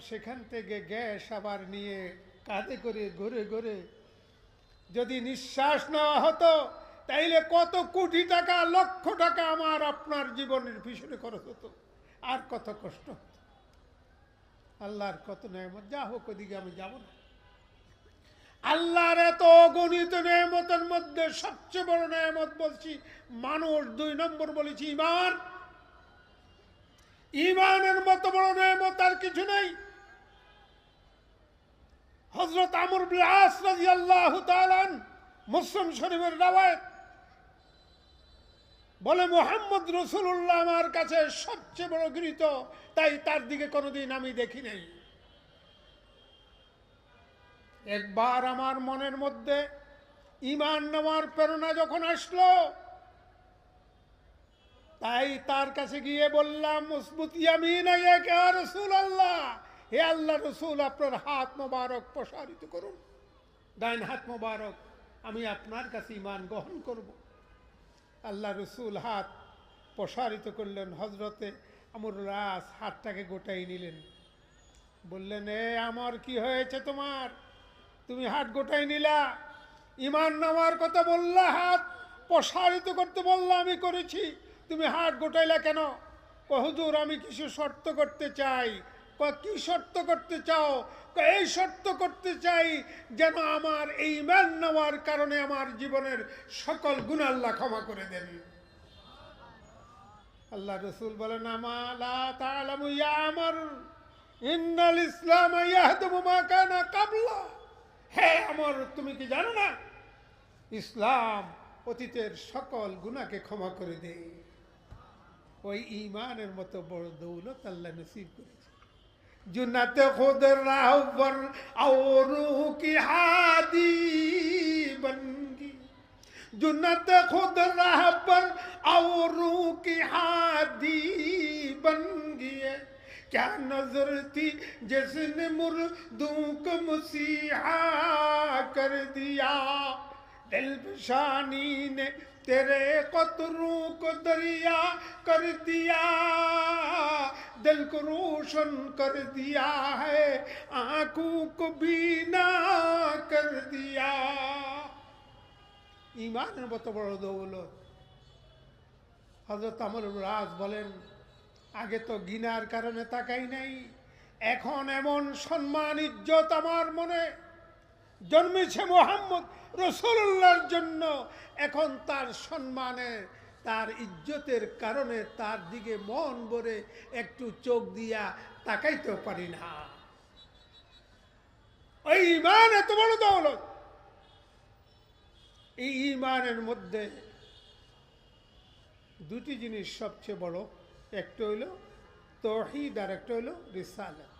সেখান থেকে গ্যাস আবার নিয়ে কাঁধে করে ঘুরে ঘুরে যদি নিঃশ্বাস নেওয়া হতো, তাইলে কত কোটি টাকা, লক্ষ টাকা আমার আপনার জীবনের পিছনে খরচ হতো। আর কত কষ্ট হতো। আল্লাহর কত নেয়ামত, যা হোক ওদিকে আমি যাব না। আল্লাহর এত অগণিত নেয়ামতের মধ্যে সবচেয়ে বড় নেয়ামত বলছি, মানুষ দুই নম্বর বলেছি ইমান ইমানের মতো বড় নেয়ামত আর কিছু নেই। হজরত আমর বিলাস রাজি আল্লাহ মুসলিম শরীফের রাওয়ায়ত বলে, মোহাম্মদ রসুল্লাহ আমার কাছে সবচেয়ে বড় গৃহীত তাই তার দিকে কোনোদিন আমি দেখি নাই। একবার আমার মনের মধ্যে ইমান নেওয়ার প্রেরণা যখন আসলো, তাই তার কাছে গিয়ে বললাম মুসবুতিয়ামিন রসুল আল্লাহ হে আল্লাহ রসুল, আপনার হাত মোবারক প্রসারিত করুন। ডাইন হাত মোবারক, আমি আপনার কাছে ইমান গ্রহণ করব। আল্লাহ রসুল হাত প্রসারিত করলেন হজরতে আমর রাস হাতটাকে গোটাই নিলেন। বললেন, এ, আমার কি হয়েছে তোমার? তুমি হাত গোটাই নিলা। ইমান নামার কথা বললা, হাত প্রসারিত করতে বললা, আমি করেছি। তুমি হাত গোটাইলা কেন? হুজুর, আমি কিছু শর্ত করতে চাই। ক শর্ত করতে চাও? এই শর্ত করতে চাই যেন আমার এই ইমান নেওয়ার কারণে আমার জীবনের সকল গুণ ক্ষমা করে দেন। আল্লাহ রসুল বলেন আমার, ইন্নাল ইসলাম কাবলা। হে আমার, তুমি কি জানো না? ইসলাম অতীতের সকল গুণাকে ক্ষমা করে দেয়। ওই ইমানের মতো বড় দৌলত আল্লাহ নসিব করেছে। جنت خود راہور اور روح کی ہادی گی جنت خود راہبر اور روح کی ہادی گی ہے۔ کیا نظر تھی جس نے مردوں کو مسیحا کر دیا؟ دل بشانی نے तेरे कतरों को दरिया कर दिया दिल को रोशन कर दिया है आंखों को बीना कर दिया ইমানের মতো বড় দৌলত হজরত আমর রাজ বলেন আগে তো গিনার কারণে তাকাই নাই এখন এমন সম্মান ইজ্জত আমার মনে জন্মেছে মোহাম্মদ রসুল্লাহর জন্য। এখন তার সম্মানে, তার ইজ্জতের কারণে তার দিকে মন ভরে একটু চোখ দিয়া তাকাইতেও পারি না। ওই ইমান এত বড় দৌলত। এই ইমানের মধ্যে দুটি জিনিস সবচেয়ে বড়। একটা হইল তহিদ আর একটা হইল রিসালা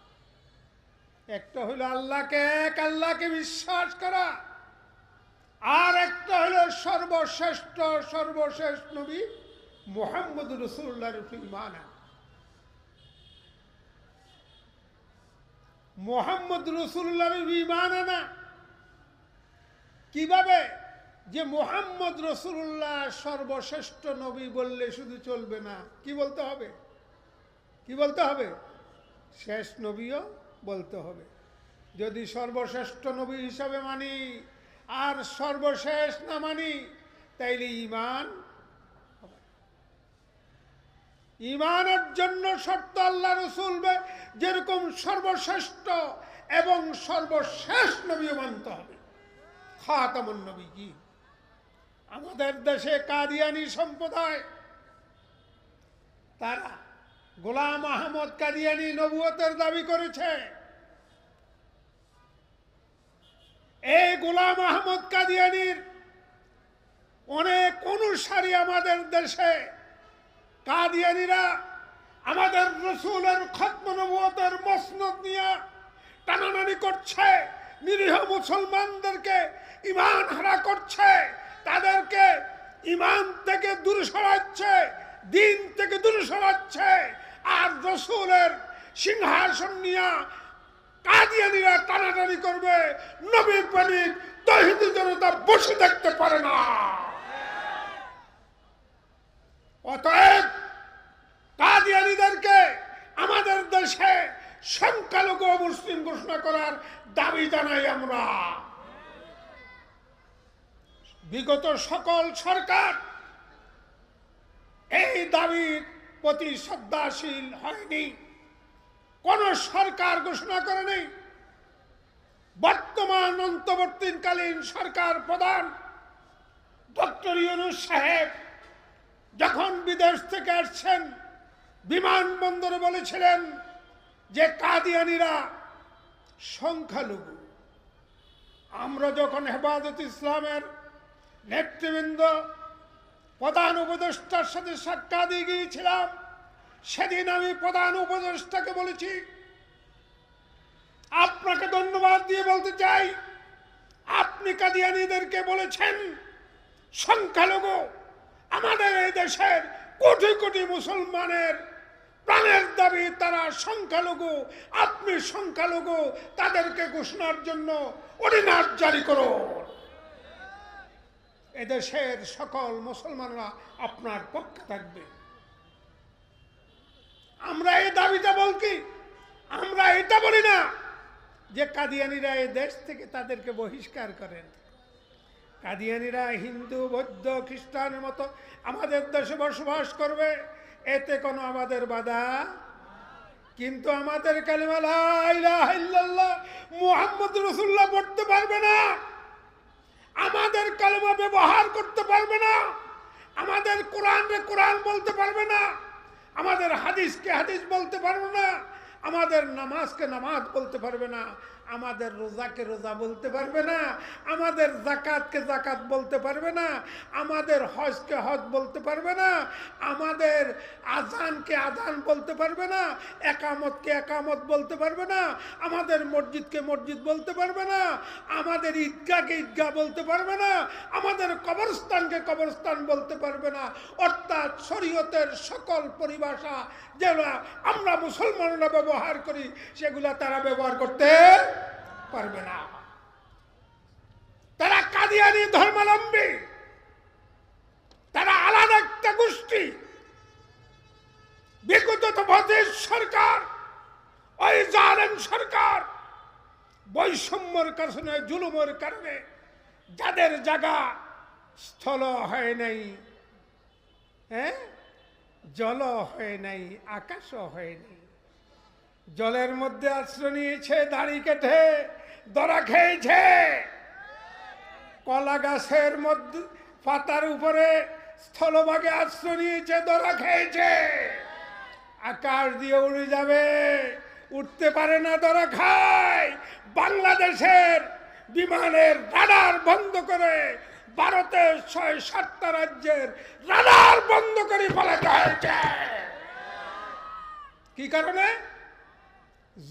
একটা হইল আল্লাহকে, এক আল্লাহকে বিশ্বাস করা। আর একটা হলো সর্বশ্রেষ্ঠ সর্বশেষ নবী মোহাম্মদ রসুল্লাহর মানা। মোহাম্মদ রসুল্লাহর ইমান আনা কীভাবে যে মোহাম্মদ রসুল্লাহ সর্বশ্রেষ্ঠ নবী বললে শুধু চলবে না, কি বলতে হবে? কি বলতে হবে? শেষ নবীও বলতে হবে। যদি সর্বশ্রেষ্ঠ নবী হিসাবে মানি, আর সর্বশেষ না মানি, তাইলে ইমান ইমানের জন্য শর্ত আল্লাহ রসুল যেরকম সর্বশ্রেষ্ঠ এবং সর্বশেষ নবী মানতে হবে। খাতামন নবী কি আমাদের দেশে কাদিয়ানি সম্প্রদায়, তারা গোলাম আহমদ কাদিয়ানি নবুয়তের দাবি করেছে। এই গোলাম আহমদ কাদিয়ানির অনেক অনুসারী আমাদের দেশে। কাদিয়ানিরা আমাদের রসুলের খত্ম নবুয়তের মসনদ নিয়ে টানাটানি করছে। নিরীহ মুসলমানদেরকে ইমান হারা করছে। তাদেরকে ইমান থেকে দূরে সরাচ্ছে, দিন থেকে দূরে সরাচ্ছে। আর রসুলের সিংহাসন নিয়ে কাদিয়ানিরা টানাটানি করবে নবী পানিক তহিদি জনতা বসে থাকতে পারে না। অতএব কাদিয়ানিদেরকে আমাদের দেশে সংখ্যালঘু মুসলিম ঘোষণা করার দাবি জানাই আমরা। বিগত সকল সরকার এই দাবির প্রতি শ্রদ্ধাশীল হয়নি। কোন সরকার ঘোষণা করেনি। বর্তমান অন্তর্বর্তীকালীন সরকার প্রধান ডক্টর ইউনুস সাহেব যখন বিদেশ থেকে আসছেন, বিমানবন্দরে বলেছিলেন যে কাদিয়ানিরা সংখ্যালঘু। আমরা যখন হেফাজত ইসলামের নেতৃবৃন্দ প্রধান উপদেষ্টার সাথে সাক্ষাৎ দিয়ে গিয়েছিলাম। সেদিন আমি প্রধান উপদেষ্টাকে বলেছি, আপনাকে ধন্যবাদ দিয়ে বলতে চাই, আপনি কাদিয়ানিদেরকে বলেছেন, সংখ্যালঘু আমাদের এই দেশের কোটি কোটি মুসলমানের প্রাণের দাবি তারা সংখ্যালঘু, আপনি সংখ্যালঘু, তাদেরকে ঘোষণার জন্য অর্ডিনার জারি করুন। এদেশের সকল মুসলমানরা আপনার পক্ষে থাকবে। আমরা এই দাবিটা বলছি, আমরা এটা বলি না যে কাদিয়ানিরা এই দেশ থেকে তাদেরকে বহিষ্কার করেন। কাদিয়ানিরা হিন্দু, বৌদ্ধ, খ্রিস্টানের মতো আমাদের দেশে বসবাস করবে, এতে কোনো আমাদের বাধা কিন্তু আমাদের কালিমা মুহাম্মদ রসুল্লাহ পড়তে পারবে না। আমাদের কালেমা ব্যবহার করতে পারবে না। আমাদের কোরআনকে কোরআন বলতে পারবে না। আমাদের হাদিসকে হাদিস বলতে পারবে না। আমাদের নামাজকে নামাজ বলতে পারবে না, আমাদের রোজাকে রোজা বলতে পারবে না, আমাদের জাকাতকে জাকাত বলতে পারবে না, আমাদের হজকে হজ বলতে পারবে না, আমাদের আজানকে আজান বলতে পারবে না, একামতকে একামত বলতে পারবে না, আমাদের মসজিদকে মসজিদ বলতে পারবে না, আমাদের ঈদগাহকে ঈদগাহ বলতে পারবে না, আমাদের কবরস্থানকে কবরস্থান বলতে পারবে না, অর্থাৎ শরীয়তের সকল পরিভাষা যেগুলা আমরা মুসলমানরা ব্যবহার করি, সেগুলা তারা ব্যবহার করতে পারবে না। তারা কাদিয়ানি ধর্মাবলম্বী। তারা আলাদা একটা গোষ্ঠী। বিগত সরকার, ওই জালেম সরকার, বৈষম্যর কারণে, জুলুমের কারণে যাদের জায়গা স্থল হয় নাই হ্যাঁ? জল হয় নাই, আকাশও হয় নাই। জলের মধ্যে আশ্রয় নিয়েছে, দাড়ি কেটে, দরা খেয়েছে। কলা গাছের মধ্যে, পাতার উপরে স্থলভাগে আশ্রয় নিয়েছে, দরা খেয়েছে। আকাশ দিয়ে উড়ে যাবে, উঠতে পারে না দরা খায়। বাংলাদেশের বিমানের রাডার বন্ধ করে ভারতের ছয় সাতটা রাজ্যের রাডার বন্ধ করে ফেলাতে হয়েছে। কি কারণে?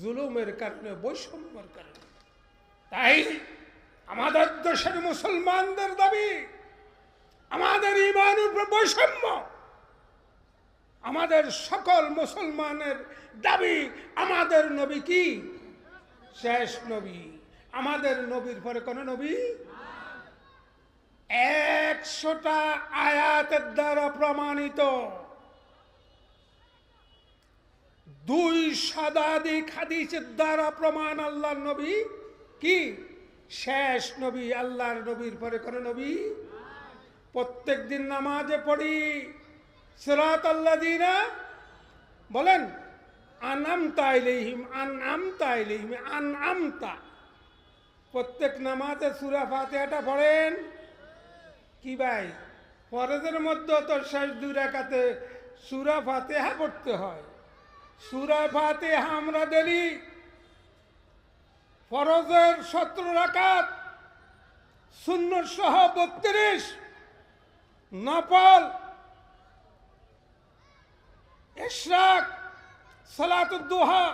জুলুমের কারণে বৈষম্যের কারণে। তাই আমাদের দেশের মুসলমানদের দাবি, আমাদের ইমান বৈষম্য। আমাদের সকল মুসলমানের দাবি, আমাদের নবী কি? শেষ নবী। আমাদের নবীর পরে কোন নবী? একশোটা আয়াতের দ্বারা প্রমাণিত। দুই শতাধিক হাদিসের দ্বারা প্রমাণ আল্লাহর নবী কি? শেষ নবী, আল্লাহর নবীর পরে কোন নবী? প্রত্যেক দিন নামাজে পড়ি। সিরাত আল্লাহ দিনা বলেন আনামতা ইলেহিম আনামতা ইলেহিম আনামতা প্রত্যেক নামাজে সুরা ফাতেহাটা পড়েন। কি ভাই? ফরজের মধ্যে তো শেষ দুই রাখাতে সুরা ফাতেহা পড়তে হয়। সুরা ফাতেহা আমরা দেরি ফরজের সতেরো রাকাত শূন্য সহ বত্রিশ, নফল, ইশরাক, সালাতুদ দোহা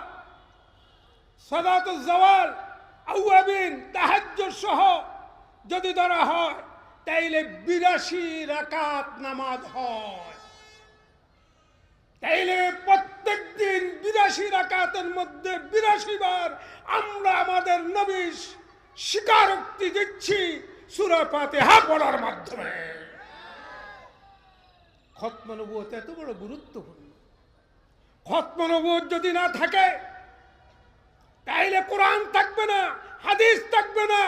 সালাতুল জওয়াল, আউয়াবিন, তাহাজ্জুদ সহ যদি ধরা হয়, তাইলে বিরাশি রাকাত নামাজ হয়। তাইলে প্রত্যেক দিন বিরাশি রাকাতের মধ্যে বিরাশি বার আমরা আমাদের নবীশ স্বীকারোক্তি দিচ্ছি সুরা হা পড়ার মাধ্যমে। খতমানবুয়ত এত বড় গুরুত্বপূর্ণ। খতমানবুয় যদি না থাকে, তাইলে কোরআন থাকবে না, হাদিস থাকবে না,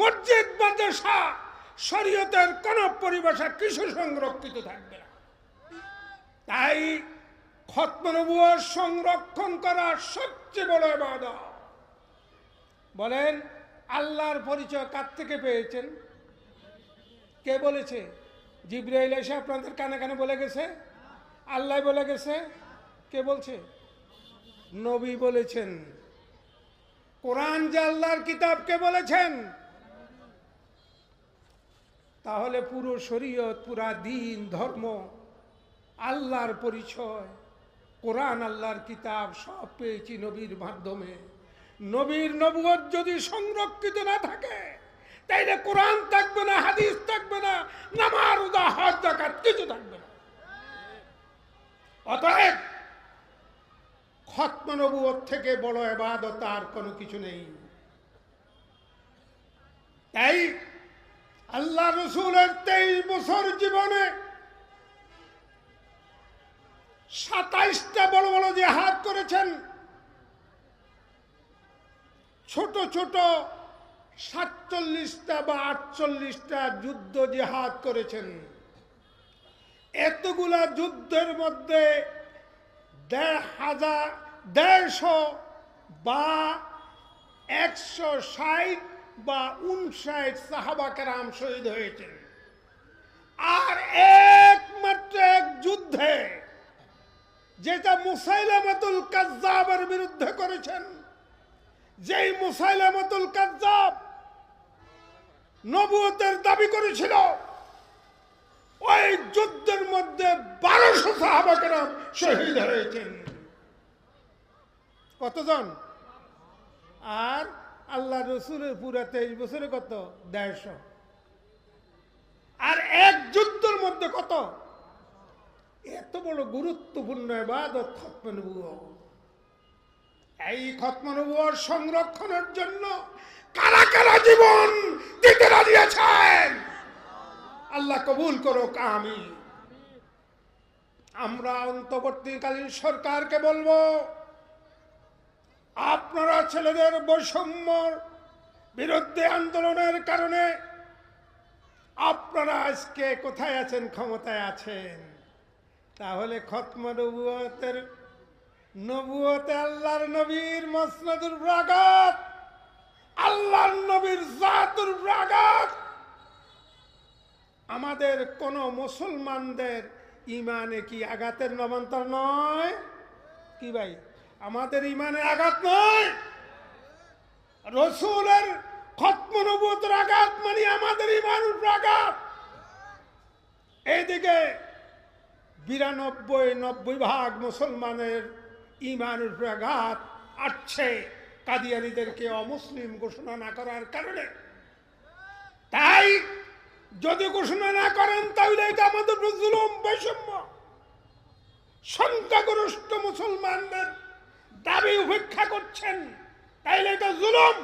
মসজিদ, মাদ্রাসা, শরীয়তের কোন পরিভাষা কিছু সংরক্ষিত থাকবে না। তাই খতমনবুয় সংরক্ষণ করা সবচেয়ে বড় এবাদত বলেন, আল্লাহর পরিচয় কার থেকে পেয়েছেন? কে বলেছে? জিব্রাইল এসে আপনাদের কানে কানে বলে গেছে? আল্লাহ বলে গেছে? কে বলছে? নবী বলেছেন। কোরআন যে আল্লাহর কিতাব কে বলেছেন? তাহলে পুরো শরীয়ত, পুরা দিন, ধর্ম, আল্লাহর পরিচয়। কোরআন আল্লাহর কিতাব সব পেয়েছি নবীর মাধ্যমে। নবীর নবুয়ত যদি সংরক্ষিত না থাকে, তাইলে কোরআন থাকবে না, হাদিস থাকবে না, নামার উদা হজ জাকাত কিছু থাকবে না। অতএব খতম নবুয়ত থেকে বড় এবাদত আর কোনো কিছু নেই। তাই আল্লাহ রসুলের তেইশ বছর জীবনে সাতাইশটা বড় বড় জেহাদ করেছেন। ছোট ছোট সাতচল্লিশটা বা আটচল্লিশটা যুদ্ধ জেহাদ করেছেন। এতগুলা যুদ্ধের মধ্যে দেড় হাজার, দেড়শো বা একশো ষাট বা উনষাট সাহাবাকেরাম শহীদ হয়েছেন। আর একমাত্র এক যুদ্ধে যেটা মুসাইলামাতুল কাজ্জাবের বিরুদ্ধে করেছেন। যেই মুসাইলামাতুল কাজ্জাব নবুয়তের দাবি করেছিল, ওই যুদ্ধের মধ্যে বারোশো সাহাবাকেরাম শহীদ হয়েছেন। কতজন? আর আল্লাহ রসুলের পুরা তেইশ বছরে কত? দেড়শো। আর এক যুদ্ধের মধ্যে কত? এত বড় গুরুত্বপূর্ণ এবাদত খতমানবুয় এই খতমানবুয়র সংরক্ষণের জন্য কারা কারা জীবন দিতে রাজি আল্লাহ কবুল করো আমি আমরা অন্তর্বর্তীকালীন সরকারকে বলব, আপনারা ছেলেদের বৈষম্যর বিরুদ্ধে আন্দোলনের কারণে আপনারা আজকে কোথায় আছেন, ক্ষমতায় আছেন? তাহলে খতম নবুয়তের, নবুয়তে আল্লাহর নবীর মসনদুর রাগাত আল্লাহর নবীর জাতুর রাগাত আমাদের কোন মুসলমানদের ইমানে কি আঘাতের নবান্তর নয়? কি ভাই? আমাদের ইমানে আঘাত নয়? রসুলের খতম নবুয়তের আঘাত মানে আমাদের উপর আঘাত এইদিকে বিরানব্বই, নব্বই ভাগ মুসলমানের ইমানের উপর আঘাত আসছে কাদিয়ানিদেরকে অমুসলিম ঘোষণা না করার কারণে। তাই যদি ঘোষণা না করেন, তাহলে এটা আমাদের জুলুম, বৈষম্য। সংখ্যাগরিষ্ঠ মুসলমানদের দাবি উপেক্ষা করছেন, তাইলে এটা জুলুম,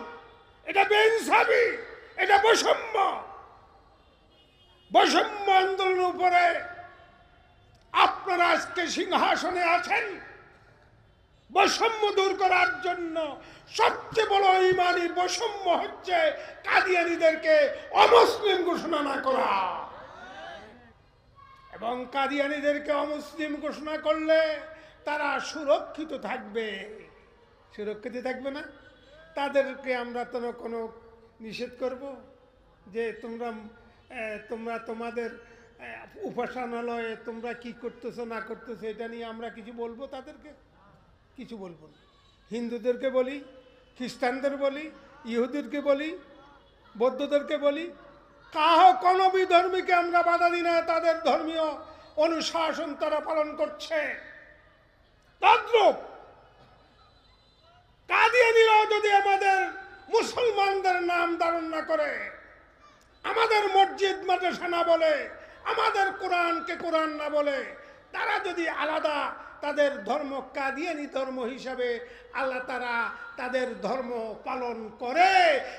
এটা বেইনসাবি এটা বৈষম্য। বৈষম্য আন্দোলনের উপরে আপনারা আজকে সিংহাসনে আছেন। বৈষম্য দূর করার জন্য সবচেয়ে বড় ইমানি বৈষম্য হচ্ছে কাদিয়ানিদেরকে অমুসলিম ঘোষণা না করা। এবং কাদিয়ানিদেরকে অমুসলিম ঘোষণা করলে তারা সুরক্ষিত থাকবে। সুরক্ষিত থাকবে না? তাদেরকে আমরা তো কোনো নিষেধ করব যে তোমরা তোমরা তোমাদের উপাসনালয়ে তোমরা কি করতেছো, না করতেছো, এটা নিয়ে আমরা কিছু বলব তাদেরকে? কিছু বলব না। হিন্দুদেরকে বলি, খ্রিস্টানদের বলি ইহুদিরকে বলি, বৌদ্ধদেরকে বলি, কাহ কোনো বিধর্মীকে আমরা বাধা দিই না, তাদের ধর্মীয় অনুশাসন তারা পালন করছে। যদি আমাদের মুসলমানদের নাম ধারণ না করে, আমাদের মসজিদ মাদ্রাসা না বলে আমাদের কোরআনকে কোরআন না বলে তারা যদি আলাদা তাদের ধর্ম কাদিয়ানি ধর্ম হিসাবে আল্লাহ তারা তাদের ধর্ম পালন করে,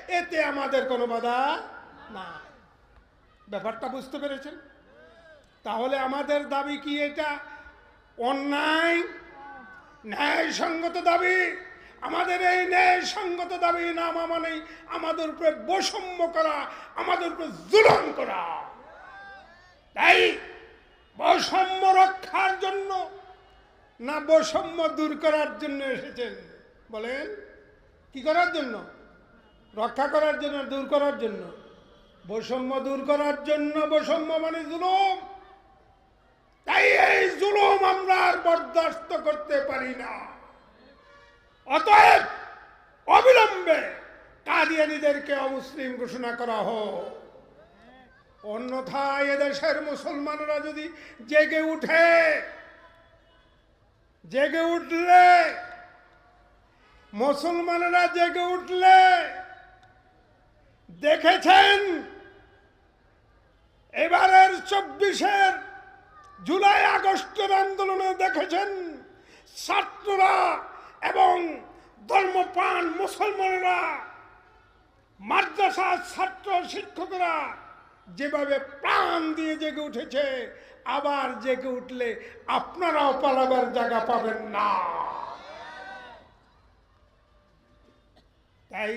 এতে আমাদের কোনো বাধা না ব্যাপারটা বুঝতে পেরেছেন? তাহলে আমাদের দাবি কি এটা? অন্যায়, ন্যায়সঙ্গত দাবি। আমাদের এই ন্যায় সঙ্গত দাবি না মানেই আমাদের উপরে বৈষম্য করা, আমাদের উপরে জুলম করা। তাই বৈষম্য রক্ষার জন্য না বৈষম্য দূর করার জন্য এসেছেন। বলেন, কি করার জন্য? রক্ষা করার জন্য, দূর করার জন্য? বৈষম্য দূর করার জন্য বৈষম্য মানে জুলুম। তাই এই জুলুম আমরা আর বরদাস্ত করতে পারি না। অতএব অবিলম্বে কাদিয়ানিদেরকে অমুসলিম ঘোষণা করা হোক। অন্যথায় এদেশের মুসলমানরা যদি জেগে উঠে, জেগে উঠলে, মুসলমানরা জেগে উঠলে, দেখেছেন? এবারের চব্বিশের জুলাই আগস্টের আন্দোলনে দেখেছেন ছাত্ররা এবং ধর্মপ্রাণ মুসলমানরা মাদ্রাসা ছাত্র শিক্ষকরা যেভাবে প্রাণ দিয়ে জেগে উঠেছে, আবার জেগে উঠলে আপনারাও পালাবার জায়গা পাবেন না। তাই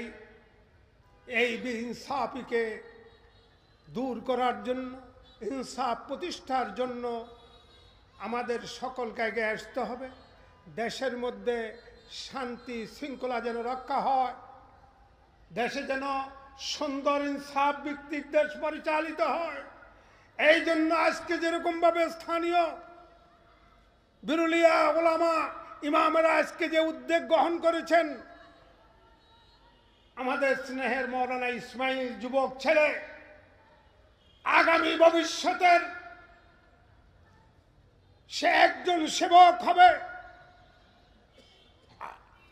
এই বিহিংসাপিকে দূর করার জন্য হিংসা প্রতিষ্ঠার জন্য আমাদের সকলকে আগে আসতে হবে। দেশের মধ্যে শান্তি শৃঙ্খলা যেন রক্ষা হয়, দেশে যেন সুন্দর ইনসাফ ভিত্তিক দেশ পরিচালিত হয়। এই জন্য আজকে যেরকমভাবে স্থানীয় বিরুলিয়া ওলামা ইমামেরা আজকে যে উদ্যোগ গ্রহণ করেছেন, আমাদের স্নেহের মৌলানা ইসমাইল যুবক ছেলে, আগামী ভবিষ্যতের সে একজন সেবক হবে।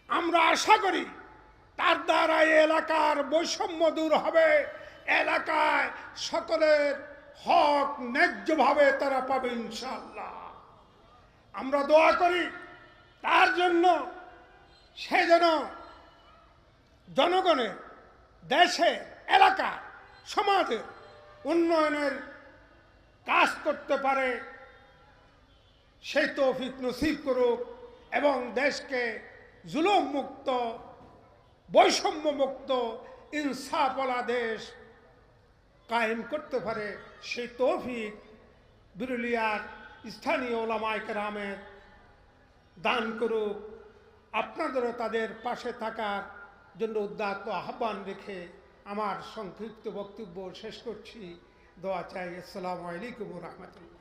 আমরা আশা করি তার দ্বারা এলাকার বৈষম্য দূর হবে। এলাকায় সকলের হক ন্যায্যভাবে তারা পাবে ইনশাল্লাহ আমরা দোয়া করি, তার জন্য সে যেন জনগণের দেশে এলাকা সমাজের উন্নয়নের কাজ করতে পারে, সেই তৌফিক নসিব করুক এবং দেশকে জুলুম মুক্ত বৈষম্য মুক্ত ইনসাফওয়ালা দেশ কায়েম করতে পারে সেই তৌফিক বিরুলিয়ার স্থানীয় ওলামায় কেরামের দান করুক। আপনাদেরও তাদের পাশে থাকার জন্য উদ্যাত্ত আহ্বান রেখে আমার সংক্ষিপ্ত বক্তব্য শেষ করছি। দোয়া চাই। আসসালামু আলাইকুম রহমতুল্লাহ।